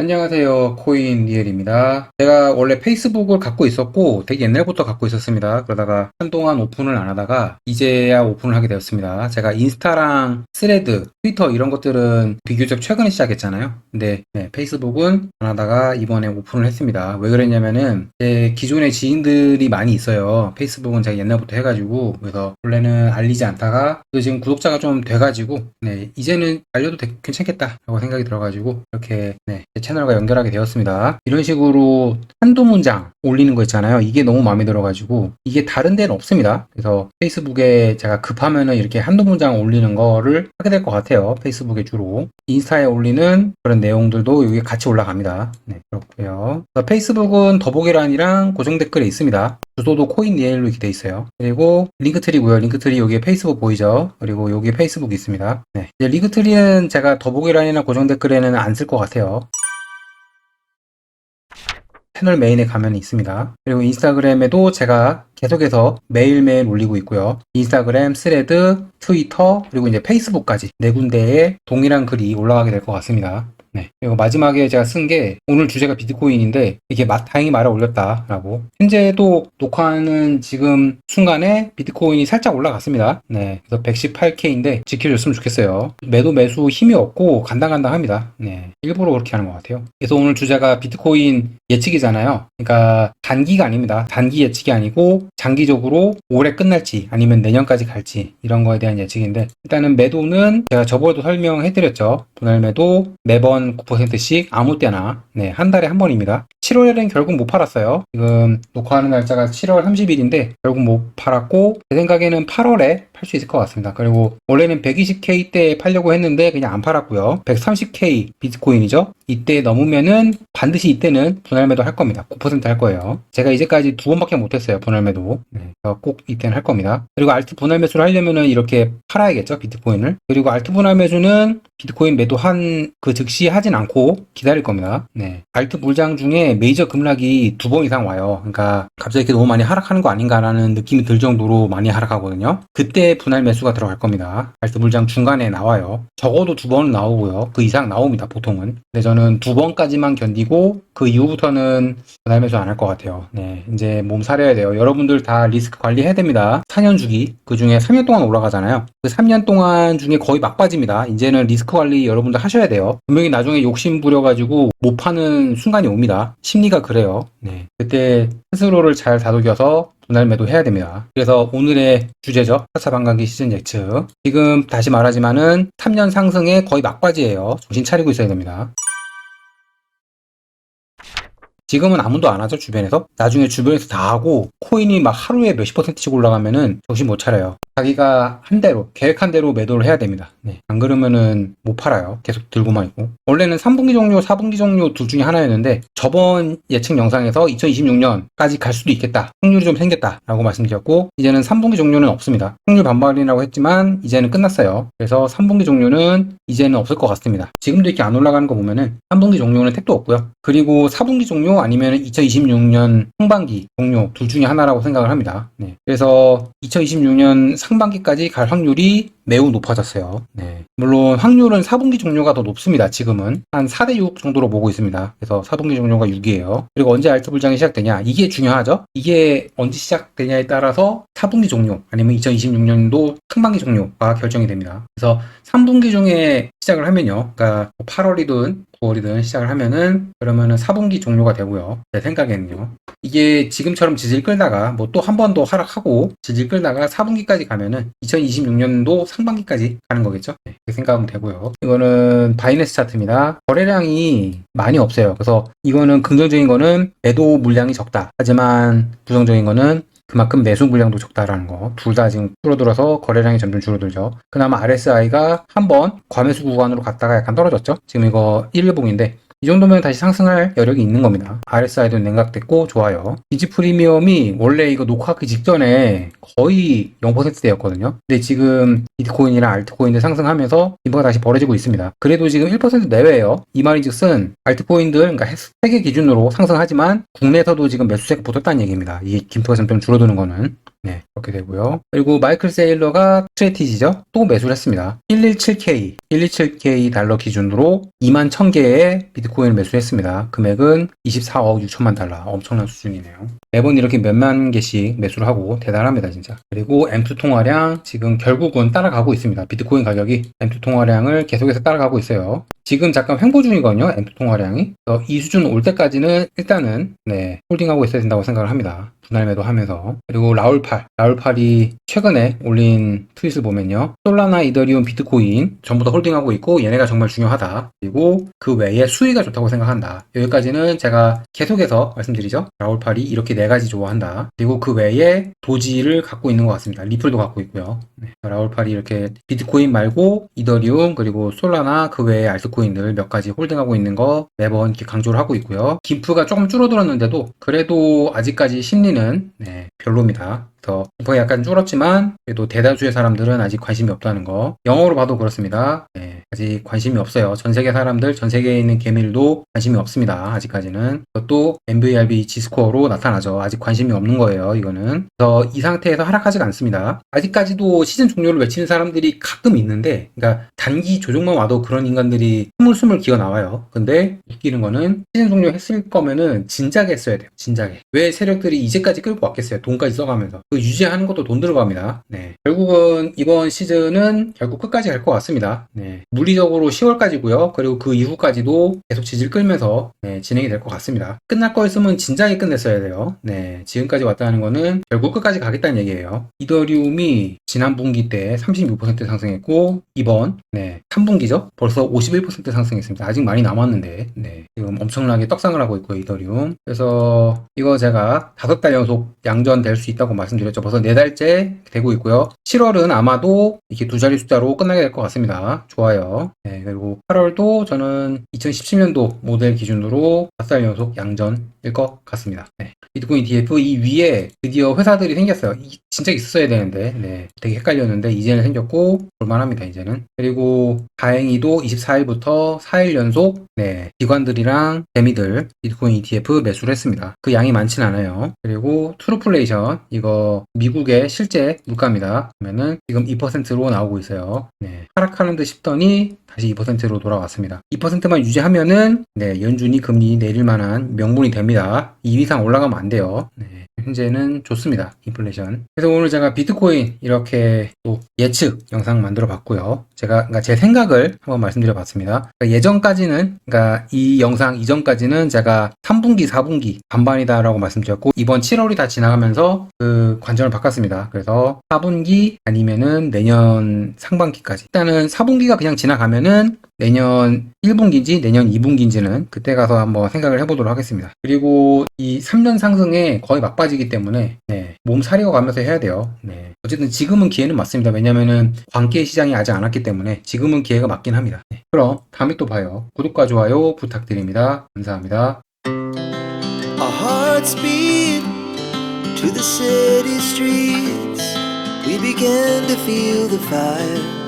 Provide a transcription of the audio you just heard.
안녕하세요. 코인 리엘입니다. 제가 원래 페이스북을 갖고 있었고 되게 옛날부터 갖고 있었습니다. 그러다가 한동안 오픈을 안 하다가 이제야 오픈을 하게 되었습니다. 제가 인스타랑 스레드, 트위터 이런 것들은 비교적 최근에 시작했잖아요. 근데 네, 페이스북은 안 하다가 이번에 오픈을 했습니다. 왜 그랬냐면은 제 기존의 지인들이 많이 있어요. 페이스북은 제가 옛날부터 해가지고 그래서 원래는 알리지 않다가 또 지금 구독자가 좀 돼가지고 네, 이제는 알려도 되- 괜찮겠다라고 생각이 들어가지고 이렇게 네, 제 채널과 연결하게 되었습니다. 이런 식으로 한두 문장 올리는 거 있잖아요. 이게 너무 마음에 들어가지고 이게 다른 데는 없습니다. 그래서 페이스북에 제가 급하면은 이렇게 한두 문장 올리는 거를 하게 될 것 같아요. 페이스북에 주로 인스타에 올리는 그런 내용들도 여기 같이 올라갑니다. 네, 그렇고요. 페이스북은 더보기란이랑 고정 댓글에 있습니다. 주소도 코인리엘로 이렇게 돼 있어요. 그리고 링크트리고요. 링크트리 여기에 페이스북 보이죠? 그리고 여기에 페이스북 있습니다. 네. 이제 링크트리는 제가 더보기란이나 고정 댓글에는 안 쓸 것 같아요. 채널 메인에 가면 있습니다. 그리고 인스타그램에도 제가 계속해서 매일매일 올리고 있고요. 인스타그램, 스레드, 트위터, 그리고 이제 페이스북까지 네 군데에 동일한 글이 올라가게 될 것 같습니다. 네. 그리고 마지막에 제가 쓴 게 오늘 주제가 비트코인인데 이게 마- 다행히 말아 올렸다라고. 현재도 녹화하는 지금 순간에 비트코인이 살짝 올라갔습니다. 네. 그래서 118K인데 지켜줬으면 좋겠어요. 매도 매수 힘이 없고 간당간당합니다. 네. 일부러 그렇게 하는 것 같아요. 그래서 오늘 주제가 비트코인 예측이잖아요. 그러니까 단기가 아닙니다. 단기 예측이 아니고 장기적으로 올해 끝날지 아니면 내년까지 갈지 이런 거에 대한 예측인데 일단은 매도는 제가 저번에도 설명해드렸죠. 분할 매도 매번 9%씩 아무 때나 네, 한 달에 한 번입니다. 7월에는 결국 못 팔았어요. 지금 녹화하는 날짜가 7월 30일인데 결국 못 팔았고 제 생각에는 8월에 팔 수 있을 것 같습니다. 그리고 원래는 120K 때 팔려고 했는데 그냥 안 팔았고요. 130K 비트코인이죠. 이때 넘으면은 반드시 이때는 분할 매도 할 겁니다. 9%할 거예요. 제가 이제까지 두 번밖에 못했어요. 분할 매도. 네, 꼭 이때는 할 겁니다. 그리고 알트 분할 매수를 하려면은 이렇게 팔아야겠죠. 비트코인을. 그리고 알트 분할 매수는 비트코인 매도한 그 즉시 하진 않고 기다릴 겁니다. 네. 알트 물장 중에 메이저 급락이 두 번 이상 와요. 그러니까 갑자기 이렇게 너무 많이 하락하는 거 아닌가라는 느낌이 들 정도로 많이 하락하거든요. 그때 분할 매수가 들어갈 겁니다. 알트 물장 중간에 나와요. 적어도 두 번은 나오고요. 그 이상 나옵니다. 보통은. 근데 저는 두 번까지만 견디고 그 이후부터는 분할 매수 안 할 것 같아요. 네. 이제 몸 사려야 돼요. 여러분들 다 리스크 관리해야 됩니다. 4년 주기. 그 중에 3년 동안 올라가잖아요. 그 3년 동안 중에 거의 막바지입니다. 이제는 리스크 관리 여러분들 하셔야 돼요. 분명히 나중에 욕심 부려가지고 못 파는 순간이 옵니다. 심리가 그래요. 네. 그때 스스로를 잘 다독여서 분할 매도해야 됩니다. 그래서 오늘의 주제죠. 4차 반감기 시즌 예측. 지금 다시 말하지만은 3년 상승의 거의 막바지예요. 정신 차리고 있어야 됩니다. 지금은 아무도 안 하죠, 주변에서. 나중에 주변에서 다 하고, 코인이 막 하루에 몇십 퍼센트씩 올라가면은 정신 못 차려요. 자기가 한 대로, 계획한 대로 매도를 해야 됩니다. 네. 안 그러면은 못 팔아요. 계속 들고만 있고. 원래는 3분기 종료, 4분기 종료 둘 중에 하나였는데, 저번 예측 영상에서 2026년까지 갈 수도 있겠다. 확률이 좀 생겼다 라고 말씀드렸고, 이제는 3분기 종료는 없습니다. 확률 반발이라고 했지만, 이제는 끝났어요. 그래서 3분기 종료는 이제는 없을 것 같습니다. 지금도 이렇게 안 올라가는 거 보면은, 3분기 종료는 택도 없고요. 그리고 4분기 종료 아니면 2026년 상반기 종료 둘 중에 하나라고 생각을 합니다. 네. 그래서 2026년 상반기까지 갈 확률이 매우 높아졌어요. 네. 물론 확률은 4분기 종료가 더 높습니다. 지금은 한 4대 6 정도로 보고 있습니다. 그래서 4분기 종료가 6이에요. 그리고 언제 알트 불장이 시작되냐? 이게 중요하죠. 이게 언제 시작되냐에 따라서 4분기 종료 아니면 2026년도 상반기 종료가 결정이 됩니다. 그래서 3분기 중에 시작을 하면요. 그러니까 8월이든 9월이든 시작을 하면은 그러면은 4분기 종료가 되고요. 제 생각에는요. 이게 지금처럼 지질 끌다가 뭐 또 한 번 더 하락하고 지질 끌다가 4분기까지 가면은 2026년도 상반기까지 가는 거겠죠? 생각하면 되고요. 이거는 바이낸스 차트입니다. 거래량이 많이 없어요. 그래서 이거는 긍정적인 거는 매도 물량이 적다. 하지만 부정적인 거는 그만큼 매수 물량도 적다라는 거. 둘 다 지금 줄어들어서 거래량이 점점 줄어들죠. 그나마 RSI가 한번 과매수 구간으로 갔다가 약간 떨어졌죠. 지금 이거 1일봉인데 이 정도면 다시 상승할 여력이 있는 겁니다. RSI도 냉각됐고 좋아요. 비지 프리미엄이 원래 이거 녹화하기 직전에 거의 0%대였거든요. 근데 지금 비트코인이랑 알트코인들 상승하면서 인버가 다시 벌어지고 있습니다. 그래도 지금 1% 내외예요. 이 말인즉슨 알트코인들 그러니까 세계 기준으로 상승하지만 국내에서도 지금 매수세가 붙었다는 얘기입니다. 이 김프가 점점 줄어드는 거는 네, 그렇게 되고요. 그리고 마이클 세일러가 스트레티지죠. 또 매수를 했습니다. 117K, 117K 달러 기준으로 2만 1000개의 비트코인을 매수했습니다. 금액은 24억 6천만 달러. 엄청난 수준이네요. 매번 이렇게 몇만 개씩 매수를 하고 대단합니다, 진짜. 그리고 M2 통화량 지금 결국은 따라가고 있습니다. 비트코인 가격이 M2 통화량을 계속해서 따라가고 있어요. 지금 잠깐 횡보 중이거든요, M2 통화량이. 이 수준 올 때까지는 일단은 네, 홀딩하고 있어야 된다고 생각을 합니다. 분할 매도하면서. 그리고 라울팔. 라울팔이 최근에 올린 트윗을 보면요. 솔라나 이더리움 비트코인 전부 다 홀딩하고 있고 얘네가 정말 중요하다. 그리고 그 외에 수위가 좋다고 생각한다. 여기까지는 제가 계속해서 말씀드리죠. 라울팔이 이렇게 네 가지 좋아한다. 그리고 그 외에 도지를 갖고 있는 것 같습니다. 리플도 갖고 있고요. 네, 라울팔이 이렇게 비트코인 말고 이더리움 그리고 솔라나 그 외에 알트코인 들몇 가지 홀딩하고 있는 거 매번 이렇게 강조를 하고 있고요 김프가 조금 줄어들었는데도 그래도 아직까지 심리는 네, 별로입니다. 그래서 김프가 약간 줄었지만 그래도 대다수의 사람들은 아직 관심이 없다는 거. 영어로 봐도 그렇습니다. 네, 아직 관심이 없어요. 전 세계 사람들, 전 세계에 있는 개미들도 관심이 없습니다. 아직까지는. 그것도 MVRB G스코어로 나타나죠. 아직 관심이 없는 거예요. 이거는. 그래서 이 상태에서 하락하지가 않습니다. 아직까지도 시즌 종료를 외치는 사람들이 가끔 있는데, 그러니까 단기 조종만 와도 그런 인간들이 스물스물 기어 나와요. 근데 웃기는 거는 시즌 종료 했을 거면은 진작에 했어야 돼요. 진작에. 왜 세력들이 이제까지 끌고 왔겠어요? 돈까지 써가면서. 그 유지하는 것도 돈 들어갑니다. 네. 결국은 이번 시즌은 결국 끝까지 갈 것 같습니다. 네. 물리적으로 10월까지고요. 그리고 그 이후까지도 계속 지지를 끌면서 네, 진행이 될 것 같습니다. 끝날 거였으면 진작에 끝냈어야 돼요. 네. 지금까지 왔다는 거는 결국 끝까지 가겠다는 얘기예요. 이더리움이 지난 분기 때 36% 상승했고 이번 네, 3분기죠. 벌써 51% 상승했습니다. 아직 많이 남았는데 네, 지금 엄청나게 떡상을 하고 있고요. 이더리움. 그래서 이거 제가 다섯 달 연속 양전 될 수 있다고 말씀 드렸죠. 벌써 네 달째 되고 있고요. 7월은 아마도 이렇게 두 자리 숫자로 끝나게 될 것 같습니다. 좋아요. 네, 그리고 8월도 저는 2017년도 모델 기준으로 5달 연속 양전일 것 같습니다. 네. 비트코인 DF 이 위에 드디어 회사들이 생겼어요. 이- 진짜 있었어야 되는데, 네. 되게 헷갈렸는데, 이제는 생겼고, 볼만합니다, 이제는. 그리고 다행히도 24일부터 4일 연속, 네. 기관들이랑 재미들 비트코인 ETF 매수를 했습니다. 그 양이 많진 않아요. 그리고 트루플레이션, 이거 미국의 실제 물가입니다. 그러면은 지금 2%로 나오고 있어요. 네. 하락하는 듯 싶더니 다시 2%로 돌아왔습니다. 2%만 유지하면은 네, 연준이 금리 내릴 만한 명분이 됩니다. 2 이상 올라가면 안 돼요. 네, 현재는 좋습니다. 인플레이션. 그래서 오늘 제가 비트코인 이렇게 또 예측 영상 만들어 봤고요. 제가 그러니까 제 생각을 한번 말씀드려 봤습니다. 그러니까 예전까지는 그러니까 이 영상 이전까지는 제가 3분기, 4분기 반반이다라고 말씀드렸고 이번 7월이 다 지나가면서 그 관점을 바꿨습니다. 그래서 4분기 아니면은 내년 상반기까지 일단은 4분기가 그냥 지나가면은 내년 1분기인지 내년 2분기인지는 그때 가서 한번 생각을 해보도록 하겠습니다. 그리고 이 3년 상승에 거의 막바지기 때문에 네, 몸 사리고 가면서 해야 돼요. 네. 어쨌든 지금은 기회는 맞습니다. 왜냐면은 광기 시장이 아직 안 왔기 때문에 지금은 기회가 맞긴 합니다. 네. 그럼 다음에 또 봐요. 구독과 좋아요 부탁드립니다. 감사합니다. To the city streets. We began to feel the fire.